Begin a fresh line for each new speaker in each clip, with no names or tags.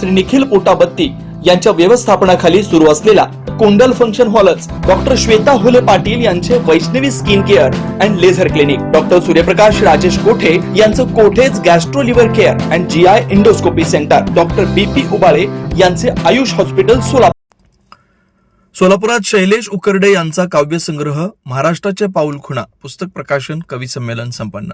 श्री निखिल पोटाबत्ती यांच्या व्यवस्थापनाखाली सुरू असलेला कोंडल फंक्शन हॉलच डॉक्टर श्वेता होले पाटील यांचे Vaishnavi skin care and laser clinic doctor Suryaprakash Rajesh Kothe यांचं कोठेच gastro liver care and G I endoscopy centre doctor B P Ubale यांचे आयुष हॉस्पिटल सोलापूर. सोलापुरात शैलेश उकरडे यांचा काव्यसंग्रह महाराष्ट्राच्या पाऊल खुणा. पुस्तक प्रकाशन कवी संमेलन संपन्न.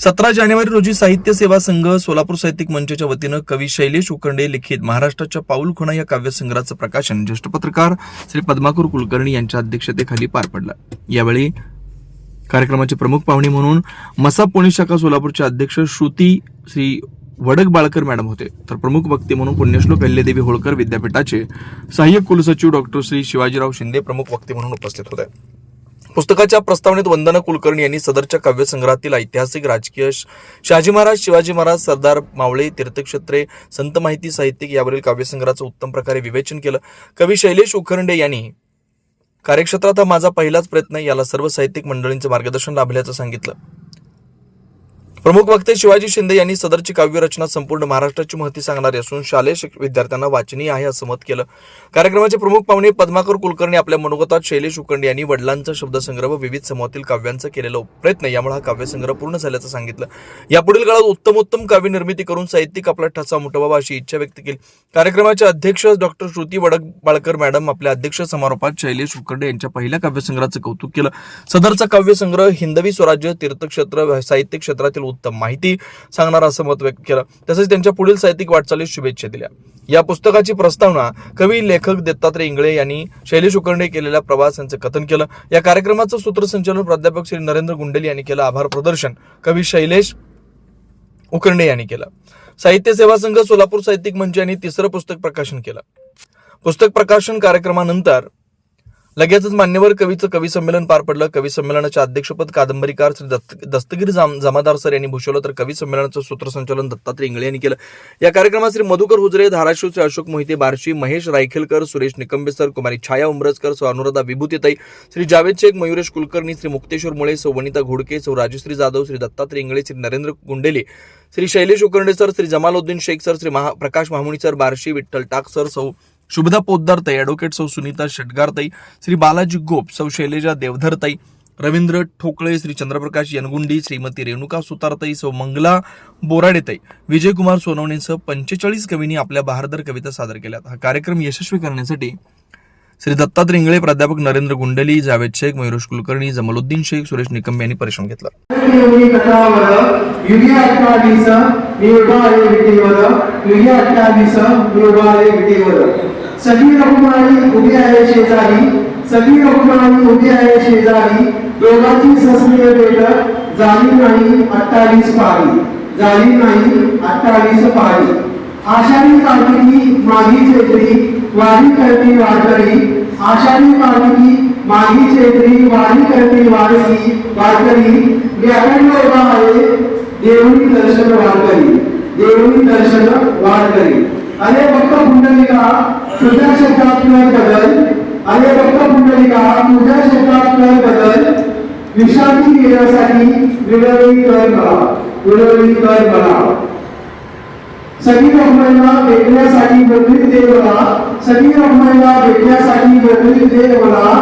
सतरा जानेवारी रोजी साहित्य सेवा संघ सोलापूर साहित्यिक मंचच्या वतीनं कवी शैलेश उकंडे लिखित महाराष्ट्राच्या पाऊल खुणा या काव्यसंग्रहाचं प्रकाशन. ज्येष्ठ पत्रकार श्री पद्माकर कुलकर्णी यांच्या अध्यक्षतेखाली पार पडलं. यावेळी कार्यक्रमाचे प्रमुख पाहुणे म्हणून मसा पुणे शाखा सोलापूरचे अध्यक्ष श्रुती श्री वडक बाळकर मॅडम होते. तर प्रमुख वक्ते म्हणून पुण्यश्लोक अहिल्यादेवी होळकर विद्यापीठाचे सहाय्यक कुलसचिव डॉक्टर श्री शिवाजीराव शिंदे प्रमुख वक्ते म्हणून उपस्थित होते. पुस्तकाच्या प्रस्तावनेत वंदना कुलकर्णी यांनी सदरच्या काव्यसंग्रहातील ऐतिहासिक राजकीय शहाजी महाराज शिवाजी महाराज सरदार मावळे तीर्थक्षेत्रे संत माहिती साहित्यिक यावरील काव्यसंग्रहाचं उत्तम प्रकारे विवेचन केलं. कवी शैलेश उखरंडे यांनी कार्यक्षेत्रात हा माझा पहिलाच प्रयत्न याला सर्व साहित्यिक मंडळींचं मार्गदर्शन लाभल्याचं सांगितलं. प्रमुख वक्ते शिवाजी शिंदे यांनी सदरची काव्यरचना संपूर्ण महाराष्ट्राची महती सांगणारी असून शालेय विद्यार्थ्यांना वाचनीय आहे असं मत केलं. कार्यक्रमाचे प्रमुख पाहुणे पद्माकर कुलकर्णी आपल्या मनोगतात शैलेश उकंडे यांनी वडिलांचा शब्दसंग्रह व विविध समूहातील काव्यांचा केलेला प्रयत्न यामुळे हा काव्यसंग्रह पूर्ण झाल्याचं सांगितलं. यापुढील काळात उत्तमोत्तम काव्य निर्मिती करून साहित्यिक आपला ठसा मुटवावा अशी इच्छा व्यक्त केली. कार्यक्रमाचे अध्यक्ष डॉक्टर श्रुती वडक बाळकर मॅडम आपल्या अध्यक्ष समारोपात शैलेश उकंडे यांच्या पहिल्या काव्यसंग्रहाचं कौतुक केलं. सदरचा काव्यसंग्रह हिंदवी स्वराज्य तीर्थक्षेत्र साहित्य क्षेत्रातील उत्तम माहिती सांगणार असं मत व्यक्त केलं. तसेच त्यांच्या पुढील साहित्यिक वाटचालीस शुभेच्छा दिल्या. या पुस्तकाची प्रस्तावना कवी लेखक दत्तात्रय इंगळे यांनी शैलेश उकरंडे केलेल्या प्रवास यांचं कथन केलं. या कार्यक्रमाचं सूत्रसंचालन प्राध्यापक श्री नरेंद्र गुंडेली यांनी केलं. आभार प्रदर्शन कवी शैलेश उकरंडे यांनी केलं. साहित्य सेवा संघ सोलापूर साहित्यिक मंच यांनी तिसरं पुस्तक प्रकाशन केलं. पुस्तक प्रकाशन कार्यक्रमानंतर लगेचच मान्यवर कवीचं कवी संमेलन पार पडलं. कवी संमेलनाचे अध्यक्षपद कादंबरीकार श्री दत्त दस्तगीर जाम जमादार सर यांनी भूषवलं तर कवी संमेलनाचं सूत्रसंचालन दत्तात्रय इंगळे यांनी केलं. या कार्यक्रमात श्री मधुकर हुजरे धाराशिवचे अशोक मोहिते बारशी महेश रायखेलकर सुरेश निकंबे सर कुमारी छाया उमरजकर सौ अनुराधा विभूतीताई श्री जावेद शेख मयुरेश कुलकर्णी श्री मुक्तेश्वर मुळे सौ वनिता घोडके सौ Rajshree Jadhav Shri Dattatray Ingale Shri Narendra Gundele Shri Shailesh Ukrande sir Shri Jamaluddin Shaikh sir Shri Mahaprakash Mahamuni sir Barshi Vitthal Tak sir सौ शुभदा पोद्दारताई ॲडव्होकेट सौ सुनीता शेटगारताई श्री बालाजी गोप सौ शैलेजा देवधरताई रवींद्र ठोकळे श्री चंद्रप्रकाश यनगुंडी श्रीमती रेणुका सुतारताई सौ मंगला बोराडेताई विजयकुमार सोनवणेसह पंचेचाळीस कवींनी आपल्या बहारदर कविता सादर केल्यात. हा कार्यक्रम यशस्वी करण्यासाठी श्री दत्तात रिंगळे प्राध्यापक नरेंद्र गुंडली जावेद शेख मयुरेश कुलकर्णी जमलुद्दीन शेख सुरेश निकम यांनी परिश्रम घेतला.
सगळी रघुमाई उभी आहे शेजारी सगळी रघुमाई उभी आहे शेजारी दोघांची सस्मिय भेट झाली नाही अठ्ठावीस पाळी. झाली नाही अठ्ठावीस पाळी. आषाढी कार्तिकी माघी चैत्री वारी करती वारकरी. आषाढी कार्तिकी माघी चैत्री वारी करती वारसी वारकरी. व्याकरण अखंड उभा आहे देवणी दर्शन वारकरी. देवणी दर्शन वारकरी. अरे भक्त पुंडलिका तुझ्या शब्दात कर बदल. अरे भक्त पुंडलिका तुझ्या शब्दात कर बदल. विश्रांती घेण्यासाठी विनवणी कर मला विनवणी कर मला सगळी रखमाईला भेटण्यासाठी नोकरी दे मला सगळी रखमाईला भेटण्यासाठी नोकरी दे मला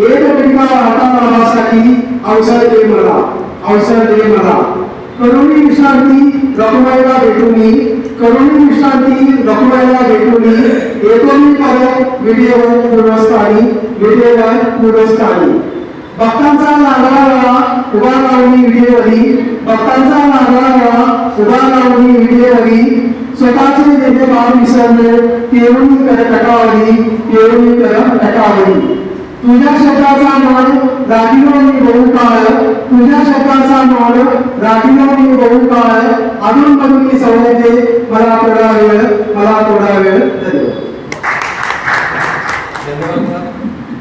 एक पिढीला वाटा लावासाठी अवसर दे मला अवसर दे मला करुणी विश्रांती रखमाईला भेटूनी करुणी विश्रांती रखमाईला भेटूनी येतो मी परत व्हिडिओवर पूर्वस्थानी व्हिडिओवर पूर्वस्थानी. भक्तांचा नागराळा उभा लावणी व्हिडिओवरी भक्तांचा नागराळा उभा लावणी व्हिडिओवरी स्वतःचे नेते भाव विसरले केवळी कर टकावली केवळी कर टकावली. तुझ्या शब्दाचा नळ राखीलो मी बहुकाळ तुझ्या शब्दाचा नळ राखीलो मी बहुकाळ अजून पण मी सवयते मला थोडा वेळ मला थोडा वेळ.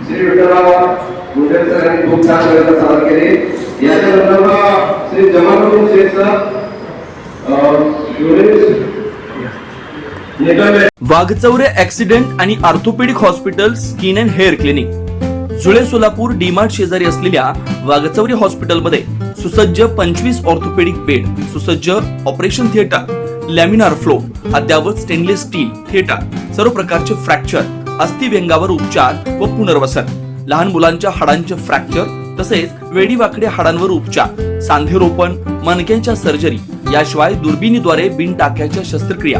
श्री विठ्ठलराव गुंडेर सरांनी खूप छान प्रयत्न सादर केले याच्या संदर्भात श्री जमानुद्दीन शेख सर
वाघचौरे ऍक्सिडेंट आणि orthopaedic hospital skin and hair clinic. जुळे सोलापूर डीमार्ट शेजारी असलेल्या वाघचौरी हॉस्पिटलमध्ये सुसज्ज पंचवीस ऑर्थोपेडिक बेड सुसज्ज ऑपरेशन थिएटर
लॅमिनार फ्लो अद्यावत स्टेनलेस स्टील थिएटर सर्व प्रकारचे फ्रॅक्चर अस्थिव्यंगावर उपचार व पुनर्वसन लहान मुलांच्या हाडांचे फ्रॅक्चर तसेच वेडीवाकड्या हाडांवर उपचार सांधेरोपण मणक्यांच्या सर्जरी याशिवाय दुर्बिणीद्वारे बिन टाक्याच्या शस्त्रक्रिया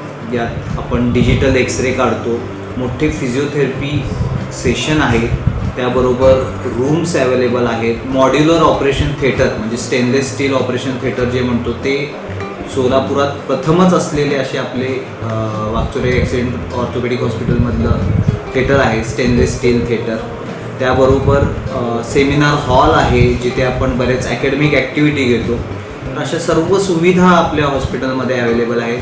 यात आपण डिजिटल एक्सरे काढतो. मोठे फिजिओथेरपी सेशन आहे त्याबरोबर रूम्स अवेलेबल आहेत. मॉड्युलर ऑपरेशन थिएटर म्हणजे स्टेनलेस स्टील ऑपरेशन थिएटर जे म्हणतो ते सोलापुरात प्रथमच असलेले असे आपले अ, वागचोरे ॲक्सिडेंट ऑर्थोपेडिक हॉस्पिटलमधलं थिएटर आहे स्टेनलेस स्टील थिएटर त्याबरोबर सेमिनार हॉल आहे जिथे आपण बरेच अकॅडमिक ॲक्टिव्हिटी घेतो. अशा सर्व सुविधा आपल्या हॉस्पिटलमध्ये अवेलेबल आहेत.